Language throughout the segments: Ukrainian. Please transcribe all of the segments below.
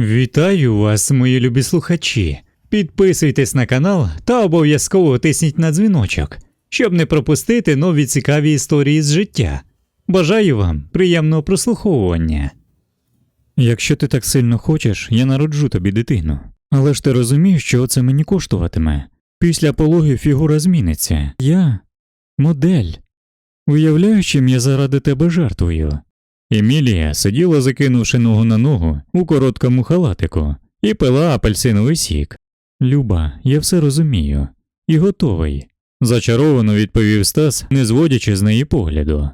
Вітаю вас, мої любі слухачі. Підписуйтесь на канал та обов'язково тисніть на дзвіночок, щоб не пропустити нові цікаві історії з життя. Бажаю вам приємного прослуховування. Якщо ти так сильно хочеш, я народжу тобі дитину. Але ж ти розумієш, що це мені коштуватиме. Після пологів фігура зміниться. Я модель. Уявляю, чим я заради тебе жертвую. Емілія сиділа, закинувши ногу на ногу у короткому халатику, і пила апельсиновий сік. Люба, я все розумію. І готовий. Зачаровано відповів Стас, не зводячи з неї погляду.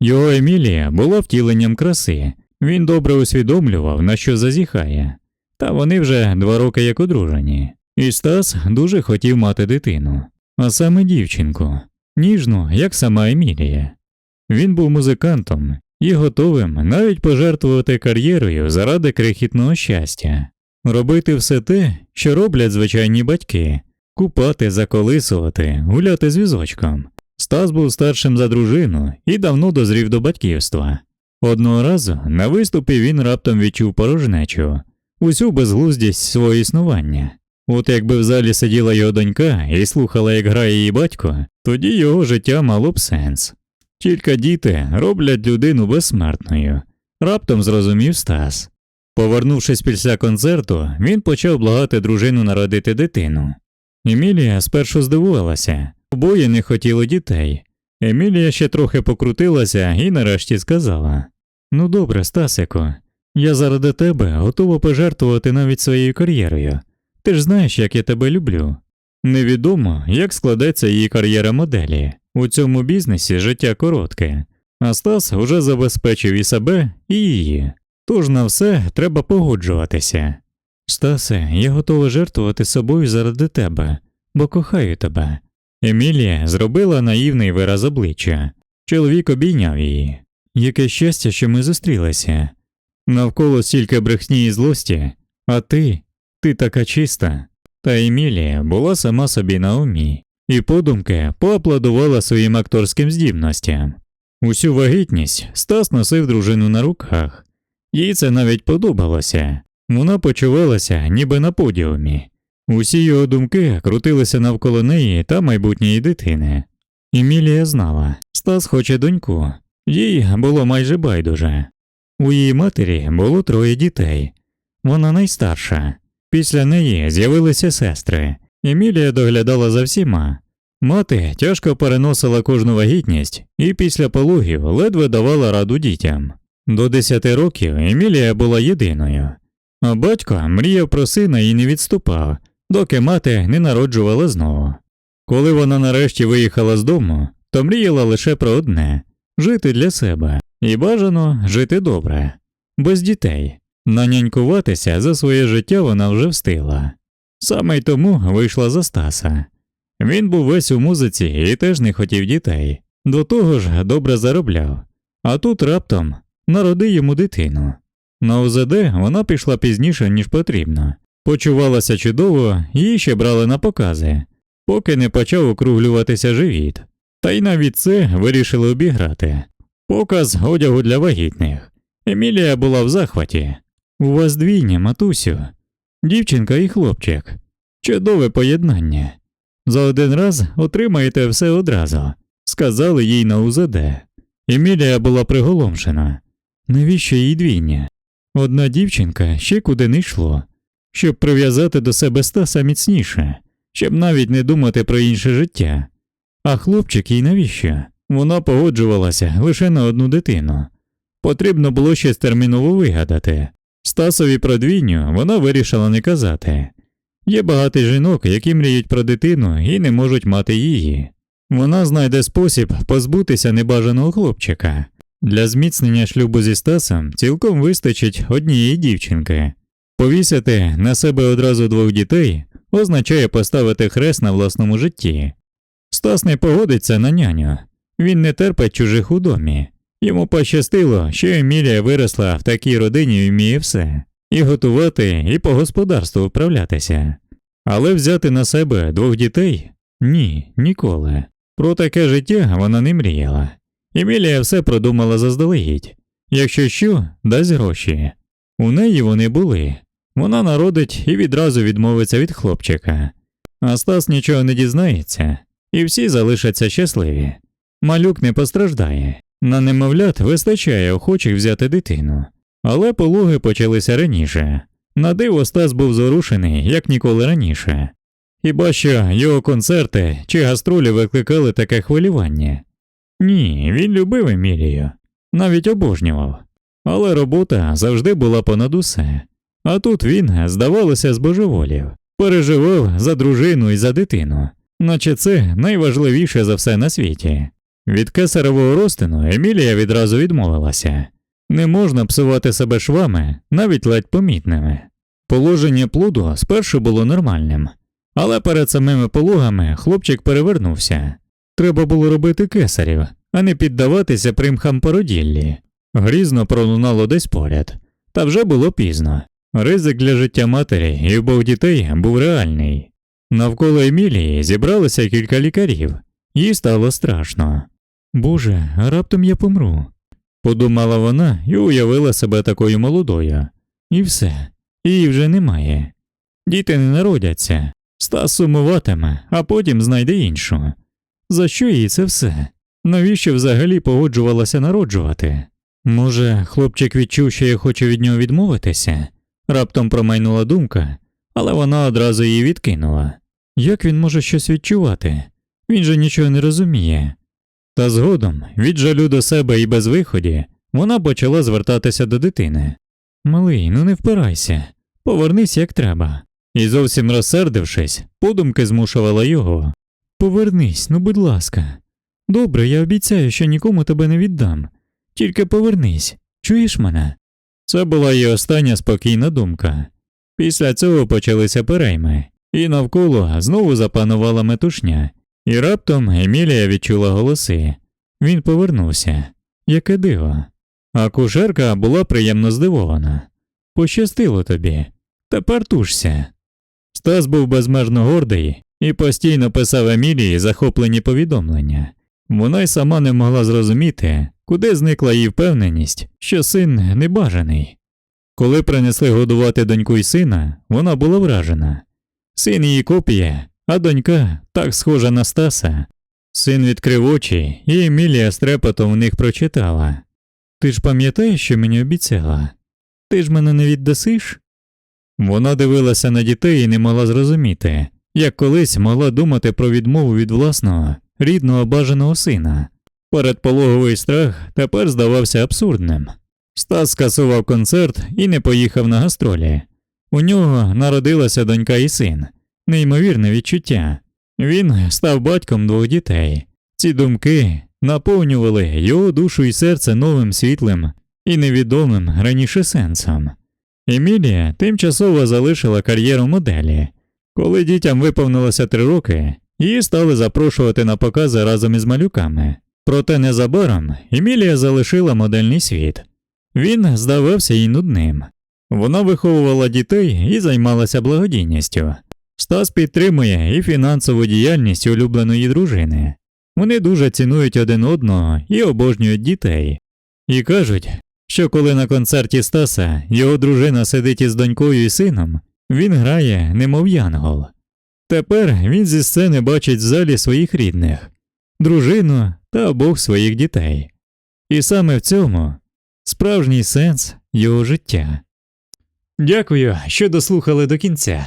Його Емілія була втіленням краси, він добре усвідомлював, на що зазіхає. Та вони вже два роки як одружені, і Стас дуже хотів мати дитину, а саме дівчинку, ніжну, як сама Емілія. Він був музикантом і готовим навіть пожертвувати кар'єрою заради крихітного щастя, робити все те, що роблять звичайні батьки, купати, заколисувати, гуляти з візочком. Стас був старшим за дружину і давно дозрів до батьківства. Одного разу на виступі він раптом відчув порожнечу, усю безглуздість свого існування. От якби в залі сиділа його донька і слухала, як грає її батько, тоді його життя мало б сенс. Тільки діти роблять людину безсмертною, раптом зрозумів Стас. Повернувшись після концерту, він почав благати дружину народити дитину. Емілія спершу здивувалася, обоє не хотіли дітей. Емілія ще трохи покрутилася і нарешті сказала: Ну добре, Стасику, я заради тебе готова пожертвувати навіть своєю кар'єрою. Ти ж знаєш, як я тебе люблю. Невідомо, як складеться її кар'єра моделі. У цьому бізнесі життя коротке, а Стас уже забезпечив і себе, і її. Тож на все треба погоджуватися. Стасе, я готова жертвувати собою заради тебе, бо кохаю тебе. Емілія зробила наївний вираз обличчя. Чоловік обійняв її. Яке щастя, що ми зустрілися. Навколо стільки брехні і злості, а ти, ти така чиста. Та Емілія була сама собі на умі, і подумки поаплодувала своїм акторським здібностям. Усю вагітність Стас носив дружину на руках, їй це навіть подобалося. Вона почувалася ніби на подіумі. Усі його думки крутилися навколо неї та майбутньої дитини. Емілія знала, Стас хоче доньку, їй було майже байдуже. У її матері було троє дітей, вона найстарша. Після неї з'явилися сестри. Емілія доглядала за всіма. Мати тяжко переносила кожну вагітність і після пологів ледве давала раду дітям. До 10 років Емілія була єдиною, а батько мріяв про сина і не відступав, доки мати не народжувала знову. Коли вона нарешті виїхала з дому, то мріяла лише про одне жити для себе і бажано жити добре, без дітей. Нанянькуватися за своє життя вона вже встигла. Саме й тому вийшла за Стаса. Він був весь у музиці і теж не хотів дітей, до того ж добре заробляв, а тут раптом народи йому дитину. На ОЗД вона пішла пізніше, ніж потрібно, почувалася чудово, її ще брали на покази, поки не почав округлюватися живіт, та й навіть це вирішили обіграти. Показ одягу для вагітних. Емілія була в захваті. У вас двійня, матусю, дівчинка і хлопчик. Чудове поєднання. За один раз отримаєте все одразу, сказали їй на УЗД. Емілія була приголомшена. Навіщо їй двійня? Одна дівчинка ще куди не йшло, щоб прив'язати до себе Стаса міцніше, щоб навіть не думати про інше життя. А хлопчик їй навіщо? Вона погоджувалася лише на одну дитину. Потрібно було щось терміново вигадати. Стасові про двійню вона вирішила не казати. Є багато жінок, які мріють про дитину і не можуть мати її. Вона знайде спосіб позбутися небажаного хлопчика. Для зміцнення шлюбу зі Стасом цілком вистачить однієї дівчинки. Повісити на себе одразу двох дітей означає поставити хрест на власному житті. Стас не погодиться на няню, він не терпить чужих у домі. Йому пощастило, що Емілія виросла в такій родині і вміє все і готувати, і по господарству вправлятися. Але взяти на себе двох дітей ні, ніколи. Про таке життя вона не мріяла. Емілія все продумала заздалегідь якщо що, дасть гроші. У неї вони були, вона народить і відразу відмовиться від хлопчика. А Стас нічого не дізнається, і всі залишаться щасливі. Малюк не постраждає. На немовлят вистачає охочих взяти дитину. Але пологи почалися раніше. На диво Стас був зорушений, як ніколи раніше. Хіба що його концерти чи гастролі викликали таке хвилювання? Ні, він любив Емілію, навіть обожнював. Але робота завжди була понад усе. А тут він, здавалося, збожеволів, переживав за дружину і за дитину, наче це найважливіше за все на світі. Від кесаревого розтину Емілія відразу відмовилася. Не можна псувати себе швами, навіть ледь помітними. Положення плоду спершу було нормальним, але перед самими пологами хлопчик перевернувся. Треба було робити кесарів, а не піддаватися примхам породіллі. Грізно пролунало десь поряд, та вже було пізно. Ризик для життя матері і обох дітей був реальний. Навколо Емілії зібралося кілька лікарів, їй стало страшно. Боже, раптом я помру. Подумала вона і уявила себе такою молодою. І все, її вже немає. Діти не народяться, Стас сумуватиме, а потім знайде іншу. За що їй це все? Навіщо взагалі погоджувалася народжувати? Може, хлопчик відчув, що я хочу від нього відмовитися? Раптом промайнула думка, але вона одразу її відкинула. Як він може щось відчувати? Він же нічого не розуміє. Та згодом, від жалю до себе і без виході, вона почала звертатися до дитини. Малий, ну не впирайся, повернись як треба. І зовсім розсердившись, подумки змушувала його. Повернись, ну будь ласка. Добре, я обіцяю, що нікому тебе не віддам. Тільки повернись, чуєш мене? Це була її остання спокійна думка. Після цього почалися перейми, і навколо знову запанувала метушня, і раптом Емілія відчула голоси. Він повернувся. Яке диво. А кушерка була приємно здивована. Пощастило тобі. Тепер тушся. Стас був безмежно гордий і постійно писав Емілії захоплені повідомлення. Вона й сама не могла зрозуміти, куди зникла її впевненість, що син небажаний. Коли принесли годувати доньку й сина, вона була вражена. Син її копія, а донька так схожа на Стаса. Син відкрив очі, і Емілія з трепетом в них прочитала. Ти ж пам'ятаєш, що мені обіцяла? Ти ж мене не віддасиш? Вона дивилася на дітей і не могла зрозуміти, як колись могла думати про відмову від власного, рідного бажаного сина. Передпологовий страх тепер здавався абсурдним. Стас скасував концерт і не поїхав на гастролі. У нього народилася донька і син, неймовірне відчуття. Він став батьком двох дітей. Ці думки наповнювали його душу і серце новим світлим і невідомим раніше сенсом. Емілія тимчасово залишила кар'єру моделі. Коли дітям виповнилося три роки, її стали запрошувати на покази разом із малюками. Проте незабаром Емілія залишила модельний світ. Він здавався їй нудним. Вона виховувала дітей і займалася благодійністю. Стас підтримує і фінансову діяльність улюбленої дружини. Вони дуже цінують один одного і обожнюють дітей. І кажуть, що коли на концерті Стаса його дружина сидить із донькою і сином, він грає, немов янгол. Тепер він зі сцени бачить в залі своїх рідних, дружину та обох своїх дітей. І саме в цьому справжній сенс його життя. Дякую, що дослухали до кінця.